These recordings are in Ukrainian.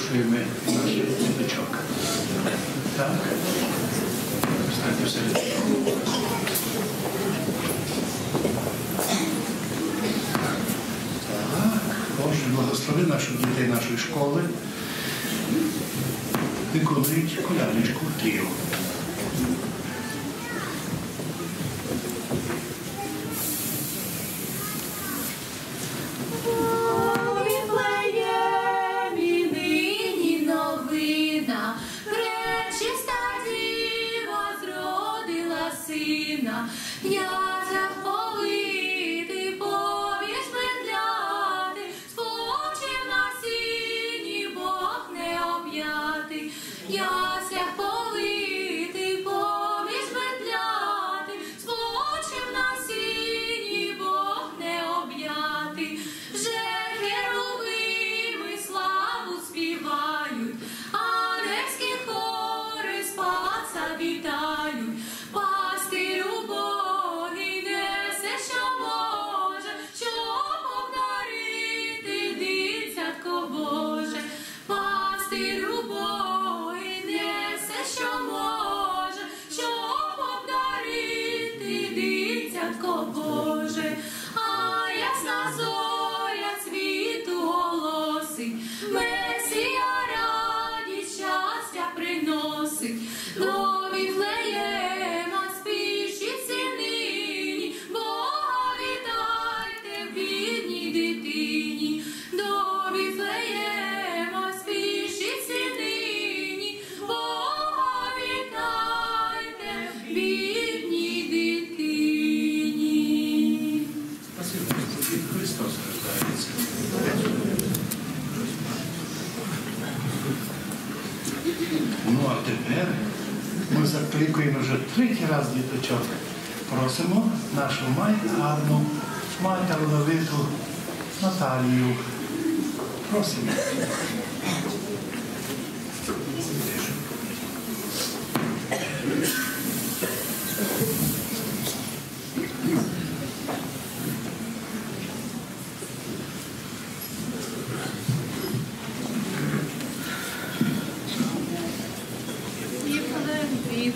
запрошуємо наших діточок. Так? Боже, благослови наших дітей нашої школи. Виконують колядничку тріо. Третій раз діточок. Просимо нашу мать гарну, мать талановиту Наталію. Просимо.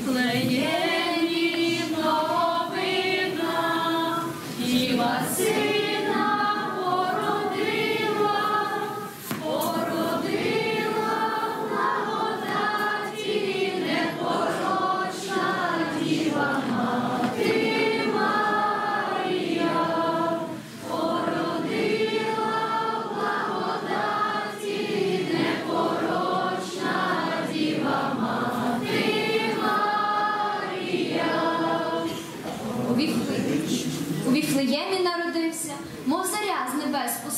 Віфлеємі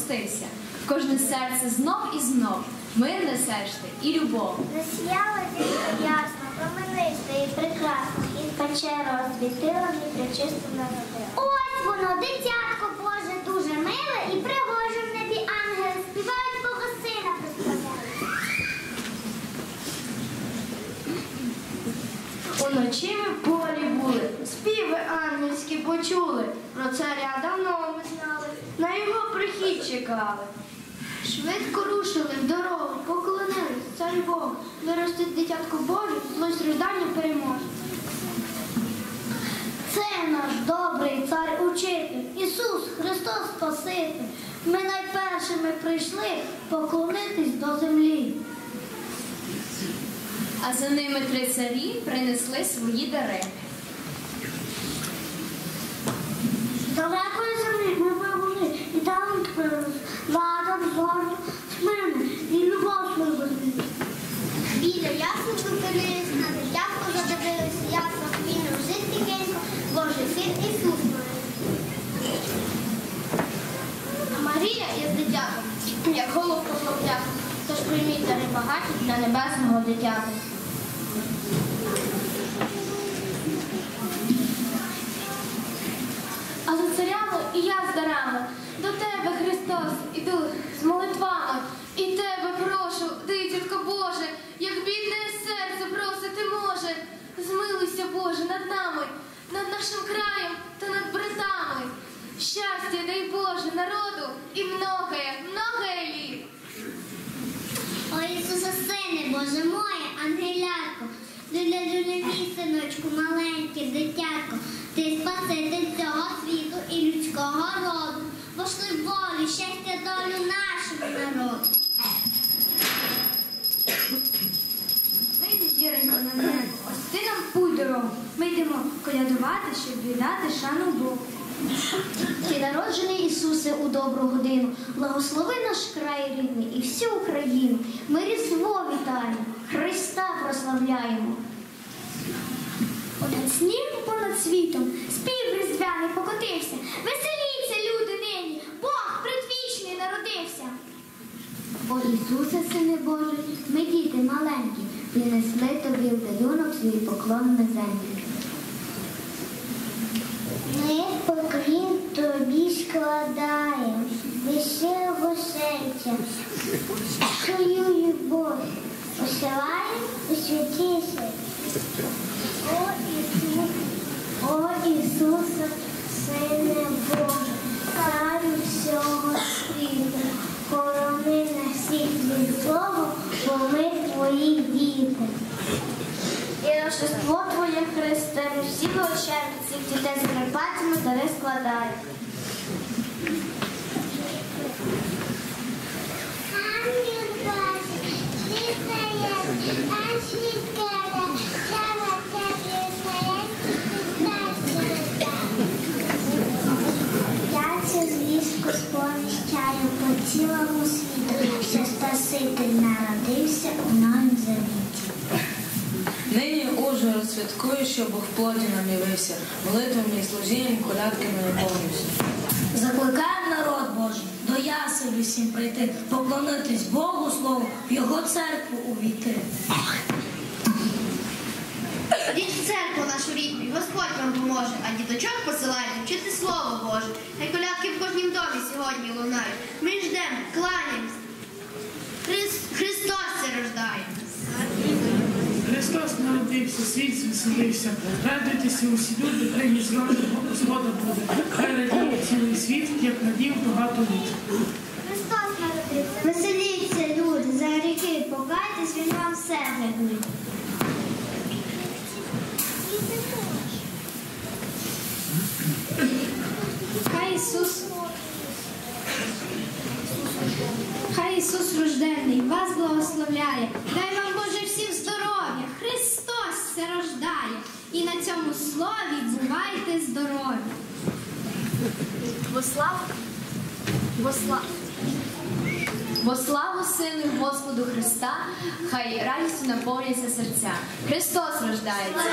небес спустився. В кожне серце знов і знов мир несеш ти і любов. Засіяла дійсно ясно, промениста і прекрасна, і печеру освітила, і причисто народила. Ось воно, дитятко Боже, дуже миле і пригоже в небі ангели співають Бога сина прославляють. Уночі ми в полі були, співи ангельські почули. Про царя давно ми знали, на його чекали. Швидко рушили в дорогу, поклонились, цар Бог, виростить дитятко Боже, злость рождання переможе. Це наш добрий цар учитель, Ісус Христос Спаситель. Ми найпершими прийшли поклонитись до землі. А за ними три царі принесли свої дари. Далекої землі ми прибули, і там принес ладом, з мене і любов свою безмірну. Біля ясно зупинились, на дитятку задивились, ясно він жити тихенько, Божий син Ісус має. А Марія є дитятом, як голубка хлопчака, тож прийміть дари багаті для небесного дитяти. А за царями і я з дарами. До тебе, Христос, іду з молитвами. І тебе прошу, дитятко Боже, як бідне серце просити може. Змилуйся, Боже, над нами, над нашим краєм та над братами. Щастя, дай Боже, народу і многое, многое літ. Боже моє, ангелятко, люля люля мій синочку, маленьке дитятко, ти спаситель цього світу і людського роду. Пошли волю, щастя, долю нашому народу. Вийди, зіронько, на небо, ось ти нам путь дорогу. Ми йдемо колядувати, щоб віддати шану Богу. Ти народжений Ісусе у добру годину, благослови наш край рідний і всю Україну. Ми Різдво вітаємо, Христа прославляємо. Понад снігом, понад світом, спів різдвяний покотився. Веселіться, люди нині, Бог предвічний народився. О Ісусе, Сине Божий, ми діти маленькі, принесли тобі в дарунок свій поклон на землю. Ми поклін тобі складаємо, веселого серця, свою любов, посилаємо у святі. О Ісус, о Ісусе, Сине Боже, царю всього світу, корони на всіх від Слово, бо ми твої діти. І Рождество Твоє Христе, ми всі величаємо цих дітей з Карпатами дари складаємо. Я звістку сповіщаю по цілому світу, що Спаситель народився у новім завіті. Нині Ужгород святкує, що Бог в плоті нам явився, молитвами і служінням, колядками наповнився. Закликаємо народ Божий до яселі всім прийти, поклонитись Богу Слову, в Його церкву увійти. Ходіть в церкву нашу рідну, і Господь вам поможе, а діточок посилайте вчити Слово Боже. Хай Хрис- Христос се рождає. Христос народився, світ звеселився. Радуйтеся усі люди, зроду Господа буде. Хай радіє цілий світ, як надів багато літ. Христос народився. Веселіться, люди, за гріхи покайтесь, він вам все врятує. Хай Ісус, хай Ісус рождений вас благословляє. Дай вам Боже всім здоров'я. Христос се рождає. І на цьому слові бувайте здорові. Во славу, во славу, во славу Сину Господу Христа, хай радістю наповняться серця. Христос рождається.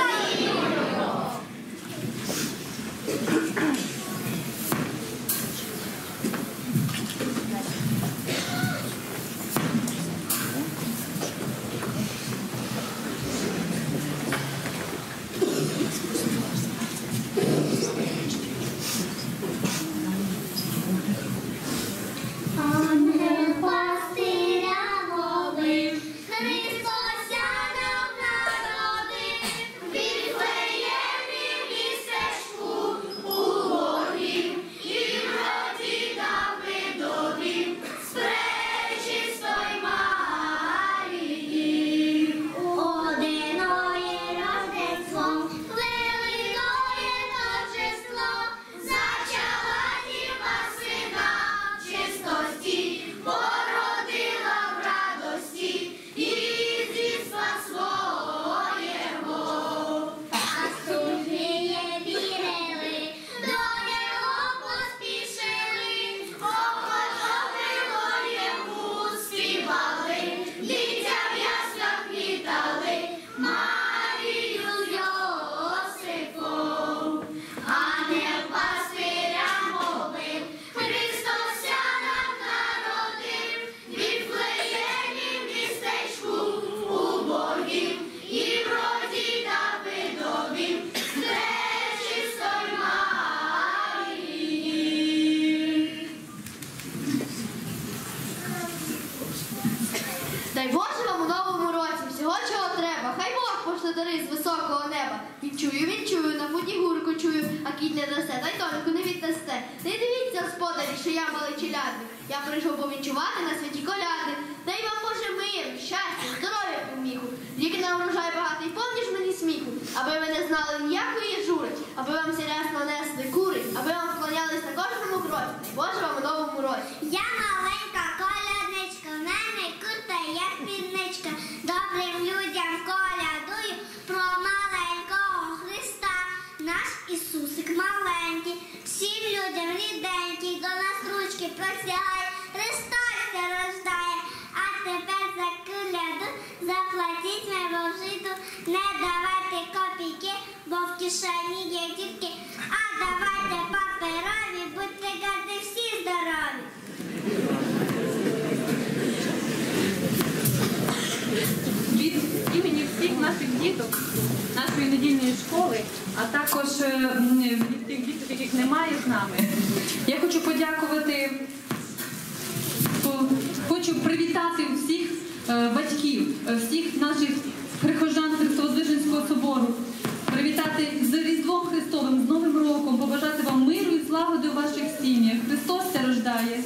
Неба. Відчую, відчую, на путі гурку чую, а кіт не дасте, та й доньку не віддасте. Не дивіться, господарі, що я малий челядник. Я прийшов повінчувати на святі коляди. Дай вам Боже мир, щастя, здоров'я, на врожай багатий, помніж мені сміху, аби ви не знали ніякої жури, аби вам сірясно несли кури, аби вам вклонялись на кожному кроці. Боже вам у новому році. Я маленька колядничка, в мене курта є спідничка. Добрим людям колядую про маленького Христа. Наш Ісусик маленький, всім людям ріденький, до нас ручки простягає, Христос ся рождає. А тепер за коляду заплатіть ми вожиту, не давайте копійки, бо в кишені є дітки. А давайте паперові, будьте гарні всі здорові. від імені всіх наших діток, нашої недільної школи, а також е, від тих діток, яких немає з нами. Я хочу подякувати, хочу привітати всіх батьків, е, всіх наших прихожан Христовоздвиженського собору. Привітати з Різдвом Христовим, з Новим роком, побажати вам миру і злагоди у ваших сім'ях. Христос це рождає.